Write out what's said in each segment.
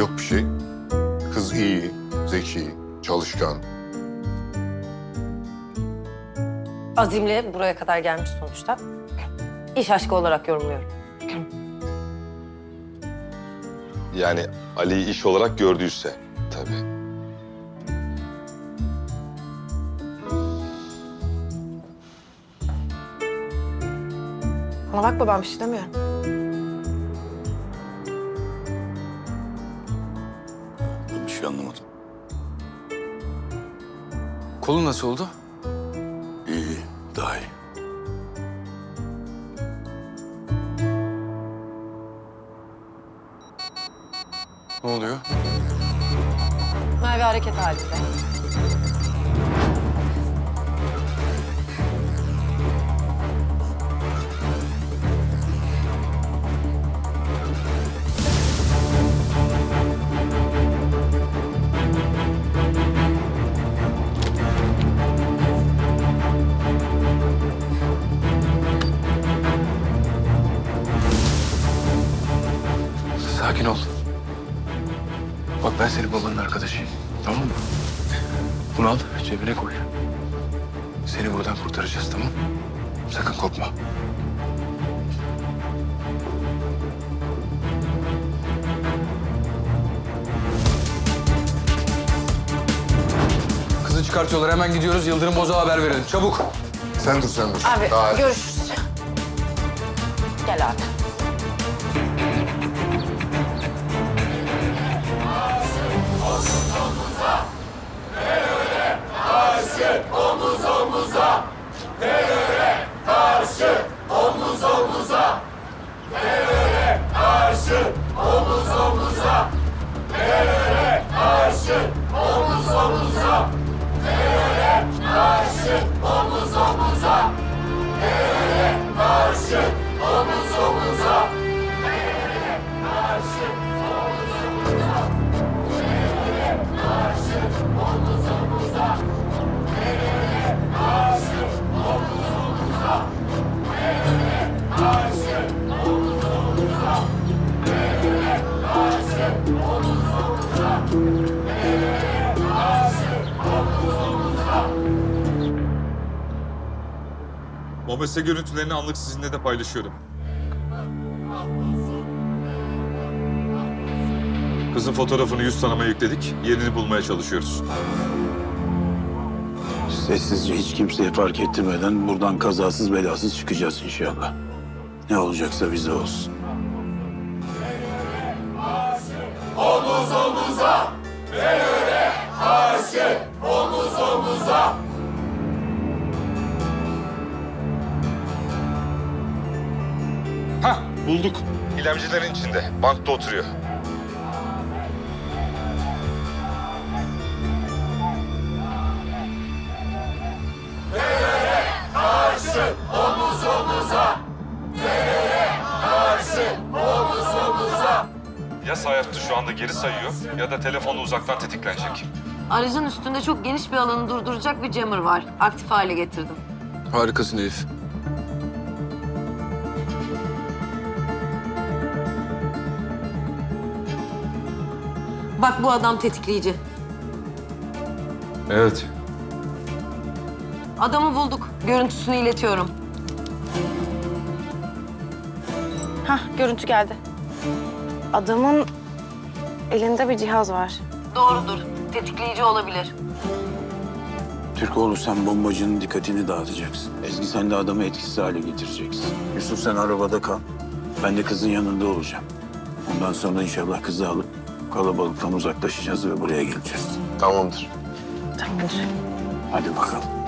Yok bir şey. Kız iyi, zeki, çalışkan. Azimle buraya kadar gelmiş sonuçta. İş aşkı olarak yorumluyorum. Yani Ali'yi iş olarak gördüyse tabii. Bana bakma ben bir şey demiyorum. Şey anlamadım. Kolun nasıl oldu? İyi, iyi, daha iyi. Ne oluyor? Merve hareket halinde. Bunu al cebine koy. Seni buradan kurtaracağız tamam mı? Sakın korkma. Kızı çıkartıyorlar. Hemen gidiyoruz. Yıldırım Boz'a haber verelim. Çabuk. Sen dur sen dur. Abi Daha- görüşürüz. Gel abi. Oh, Mobese görüntülerini anlık sizinle de paylaşıyorum. Kızın fotoğrafını yüz tanıma yükledik. Yerini bulmaya çalışıyoruz. Sessizce hiç kimseye fark ettirmeden buradan kazasız belasız çıkacağız inşallah. Ne olacaksa bize olsun. Hah bulduk. İlemcilerin içinde. Bankta oturuyor. Ya Sayarttı şu anda geri sayıyor ya da telefonu uzaktan tetiklenecek. Aracın üstünde çok geniş bir alanı durduracak bir jammer var. Aktif hale getirdim. Harikasın Elif. Bak bu adam tetikleyici. Evet. Adamı bulduk. Görüntüsünü iletiyorum. Hah görüntü geldi. Adamın elinde bir cihaz var. Doğrudur. Tetikleyici olabilir. Türkoğlu sen bombacının dikkatini dağıtacaksın. Ezgi sen de adamı etkisiz hale getireceksin. Yusuf sen arabada kal. Ben de kızın yanında olacağım. Ondan sonra inşallah kızı alıp kalabalıktan uzaklaşacağız ve buraya geleceğiz. Tamamdır. Tamamdır. Hadi bakalım.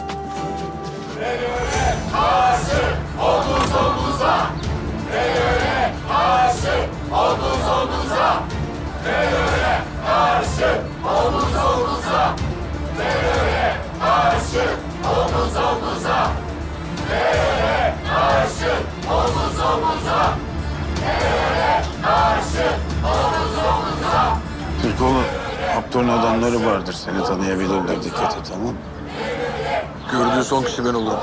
Türkoğlu, Aptor'un adamları vardır. Seni tanıyabilirler. Dikkat et tamam mı? Gördüğü son kişi ben olurum.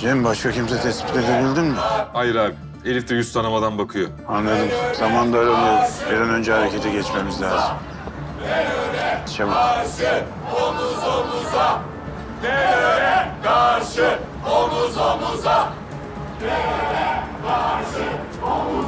Cem başka kimse tespit edebildin mi? Hayır abi. Elif de yüz tanımadan bakıyor. Anladım. Zaman daralıyor. Bir an önce harekete geçmemiz lazım. Çabuk. Şundan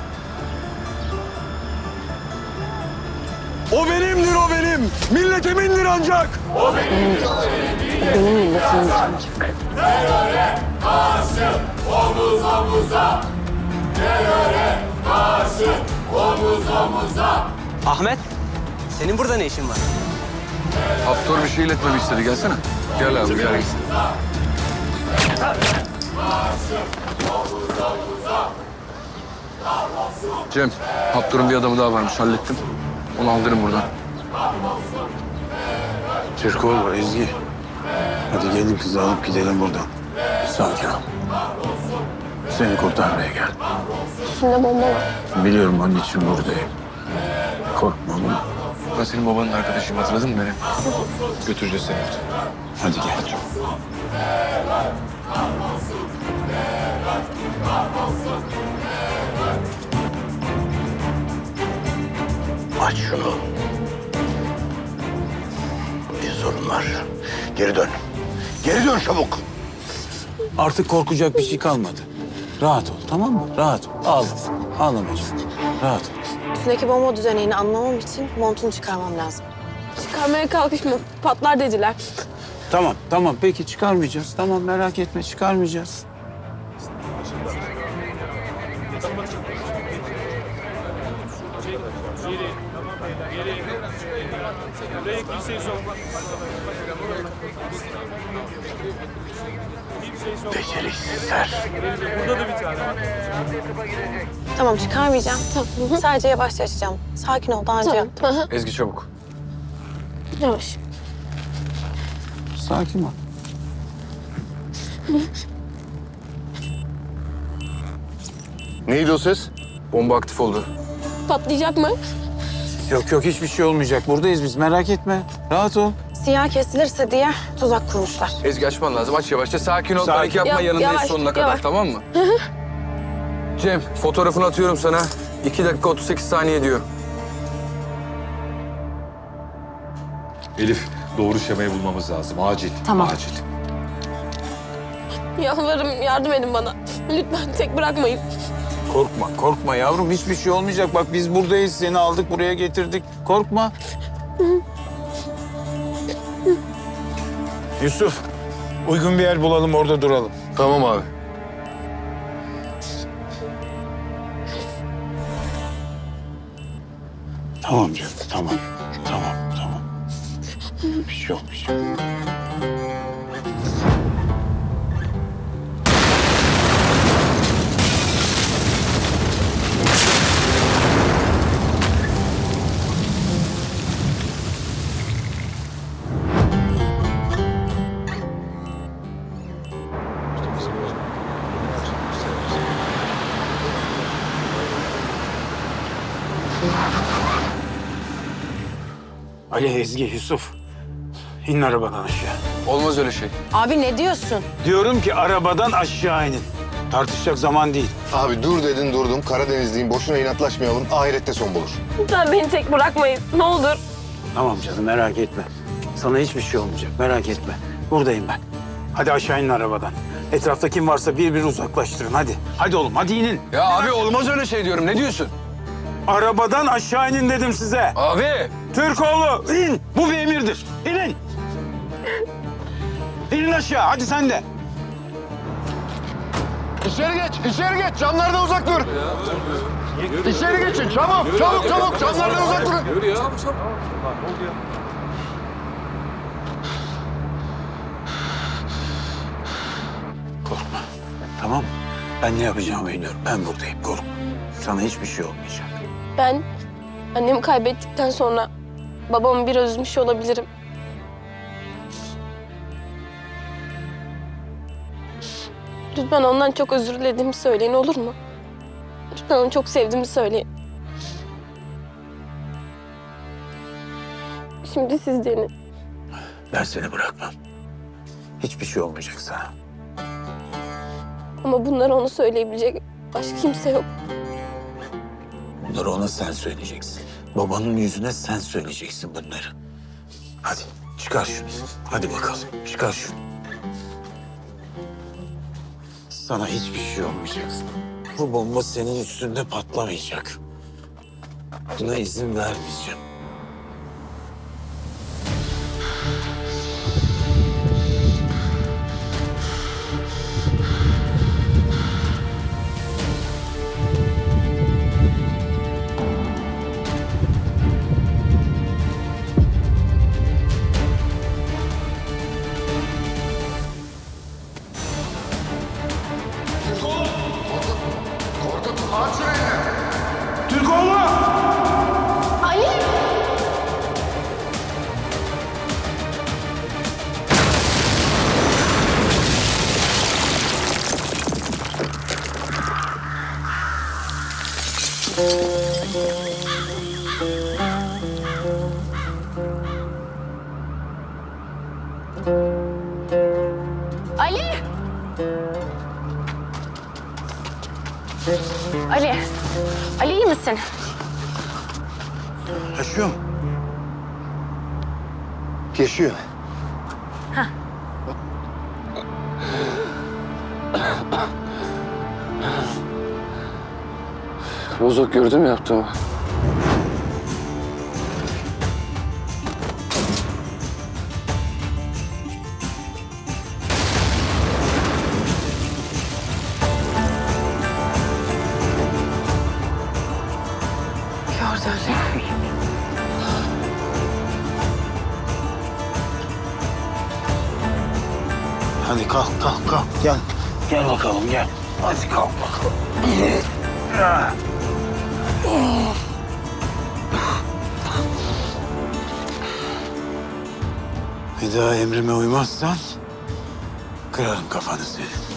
benimdir o benim. Milletimindir ancak. Ahmet, senin burada ne işin var? Haftor bir şey iletmemi istedi. Gelsene. Gel abi gel. Cem, Haftor'un bir adamı daha varmış. Hallettim. Onu aldırın buradan. Türkoğlu, Ezgi. Hadi gelin kızı alıp gidelim buradan. Sakin ol. Seni kurtarmaya geldim. Üstünde bomba var. Biliyorum onun için buradayım. Korkma oğlum. Ben senin babanın arkadaşıyım. Hatırladın mı beni? Götüreceğiz seni. Hadi gel. Aç şunu. Bir sorun var. Geri dön. Geri dön çabuk. Artık korkacak bir şey kalmadı. Rahat ol tamam mı? Rahat ol. Ağlama. Ağlama canım. Rahat ol. Üstündeki bomba düzenini anlamam için montunu çıkarmam lazım. Çıkarmaya kalkışma. Patlar dediler. Tamam tamam peki çıkarmayacağız. Tamam merak etme çıkarmayacağız. Beceriksizler. Tamam çıkarmayacağım. Sadece yavaşça açacağım. Sakin ol daha önce Tamam. yaptım. Aha, Ezgi çabuk. Yavaş. Sakin ol. Neydi o ses? Bomba aktif oldu. Patlayacak mı? Yok yok hiçbir şey olmayacak. Buradayız biz merak etme. Rahat ol. Siyah kesilirse diye tuzak kurmuşlar. Ezgi açman lazım. Aç yavaşça. Sakin ol. Sakin. Panik yapma. Yap- Yanındayız yavaş, sonuna kadar. yavaş. Tamam mı? Cem fotoğrafını atıyorum sana. 2 dakika 38 saniye diyor. Elif doğru şemayı bulmamız lazım. Acil. Tamam. Acil. Yalvarırım yardım edin bana. Lütfen tek bırakmayın. Korkma korkma yavrum hiçbir şey olmayacak. Bak biz buradayız seni aldık buraya getirdik. Korkma. Yusuf uygun bir yer bulalım orada duralım. Tamam abi. Tamam canım tamam. Tamam tamam. Bir şey yok bir şey yok. Ali, Ezgi, Yusuf. İnin arabadan aşağı. Olmaz öyle şey. Abi ne diyorsun? Diyorum ki arabadan aşağı inin. Tartışacak zaman değil. Abi dur dedin durdum. Karadenizliyim. Boşuna inatlaşmayalım. Ahirette son bulur. Lütfen beni tek bırakmayın. Ne olur. Tamam canım merak etme. Sana hiçbir şey olmayacak merak etme. Buradayım ben. Hadi aşağı inin arabadan. Etrafta kim varsa bir bir uzaklaştırın hadi. Hadi oğlum hadi inin. Ya abi olmaz öyle şey diyorum. Ne diyorsun? Arabadan aşağı inin dedim size. Abi. Türkoğlu in. Bu bir emirdir. İnin. İnin aşağı. Hadi sen de. İçeri geç, içeri geç. Camlardan uzak dur. İçeri geçin. Çabuk, çabuk, çabuk. Camlardan uzak durun. Korkma. Tamam mı? Ben ne yapacağımı biliyorum. Ben buradayım. Korkma. Sana hiçbir şey olmayacak. Ben annemi kaybettikten sonra babamı biraz üzmüş olabilirim. Lütfen ondan çok özür dilediğimi söyleyin olur mu? Lütfen onu çok sevdiğimi söyleyin. Şimdi siz denin. Ben seni bırakmam. Hiçbir şey olmayacak sana. Ama bunları ona söyleyebilecek başka kimse yok. Bunları ona sen söyleyeceksin. Babanın yüzüne sen söyleyeceksin bunları. Hadi çıkar şunu. Hadi bakalım çıkar şunu. Sana hiçbir şey olmayacak. Bu bomba senin üstünde patlamayacak. Buna izin vermeyeceğim. Misin? Yaşıyor mu? Yaşıyor. Bozok gördün mü yaptığımı? Gel bakalım gel. Hadi kalk bakalım. Bir daha emrime uymazsan kırarım kafanı senin.